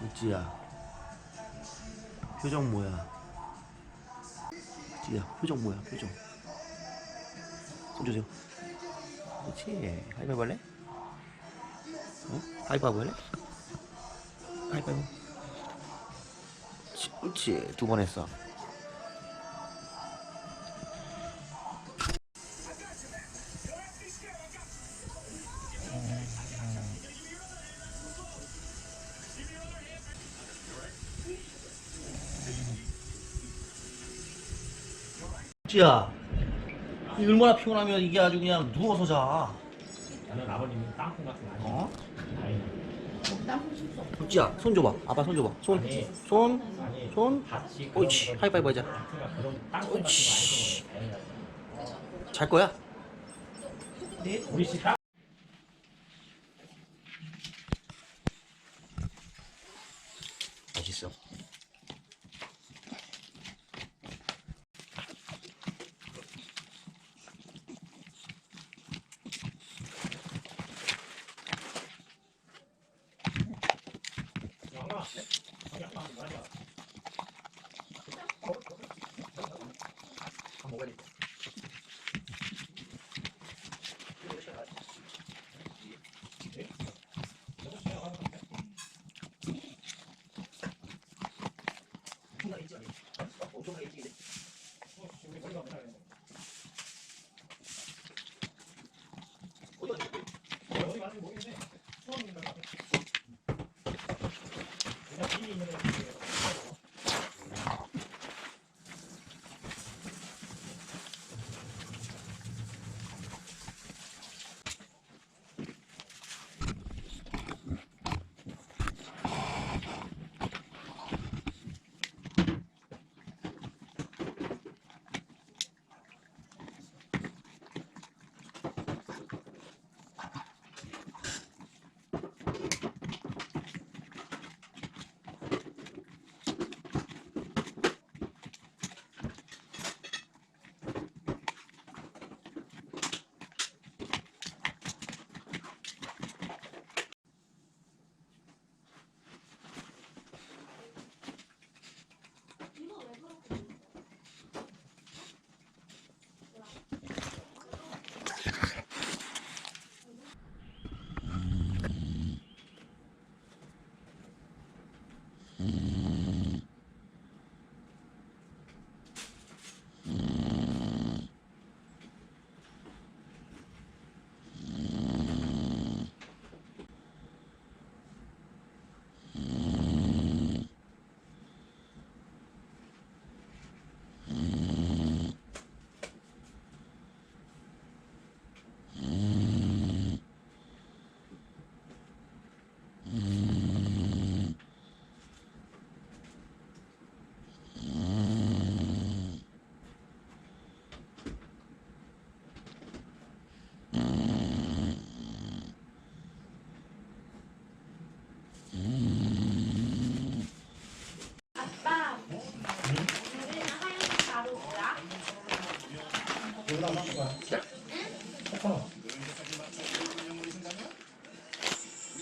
그치야. 표정 뭐야? 그치야 표정 뭐야? 표정. 손 주세요. 그치 하이파이브 할래? 어? 하이파이브 할래? 하이파이브. 그치 두번 했어 야 이 얼마나 피곤하면 이게 아주 그냥 누워서 자 나는 아버님이 땅콩 같은 거 아니에요. 어? 그치야 손 줘봐 아빠 손 줘봐 손 아니. 손, 아니, 손. 같이. 거- 하이파이브 하자. 그러니까 그런 땅콩 같은 옳지. 거아 우리 집 땅. 맛있어 아빠,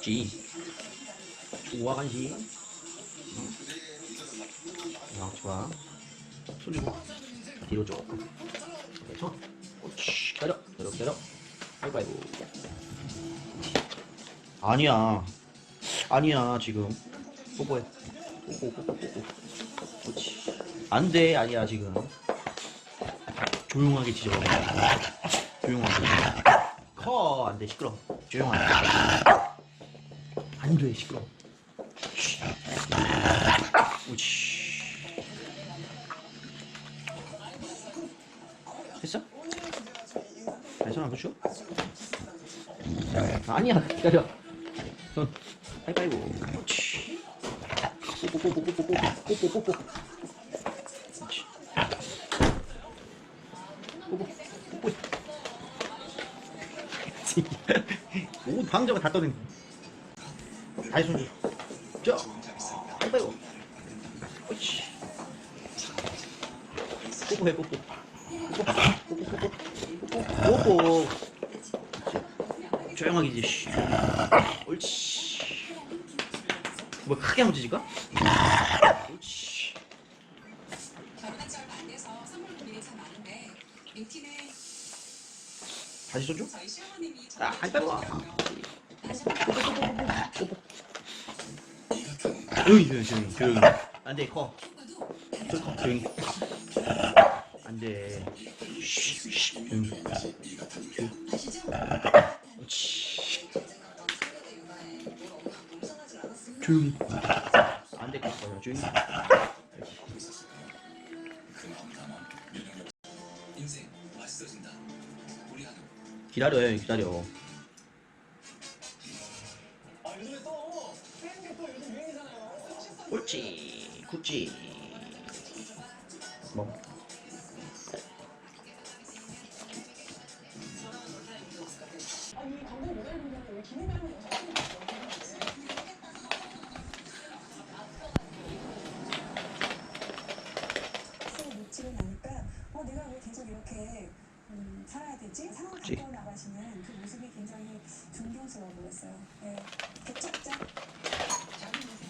그치 좋아 간식. 아 좋아. 손 주고 뒤로 조금 손 옳지 기다려. 기다려 기다려. 하이파이브. 아니야. 아니야 지금. 뽀뽀해. 뽀뽀 뽀뽀 뽀뽀. 그렇지. 안돼. 아니야 지금. 조용하게 지져 조용하게. 커. 안돼. 시끄러. 조용하게 안돼 시끄러 옳지 됐어? 괜찮아 그쵸? 아니야 기다려. 손 하이파이브. 오 방자가 다 떠는 다시 손 주소. 자, 아이고. 오치. 뽀뽀해, 뽀뽀. 뽀뽀. 뽀뽀. 조용하게 이제, 씨. 옳지. 뭐 크게 한번 지질까? 옳지. 다시 써줘? 아, 안 따고 조용히 조용히 조용히 조용히. 안돼 조용히. 안돼. 조용히. 안돼 커. 조용히. 기다려 기다려. 구찌 구찌 뭐? 그 모습이 굉장히 존경스러워 보였어요. 네. 개척자 자기 모습.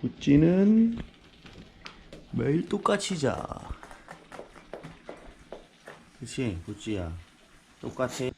굿즈는 매일 똑같이 자. 그치, 굿즈야. 똑같이.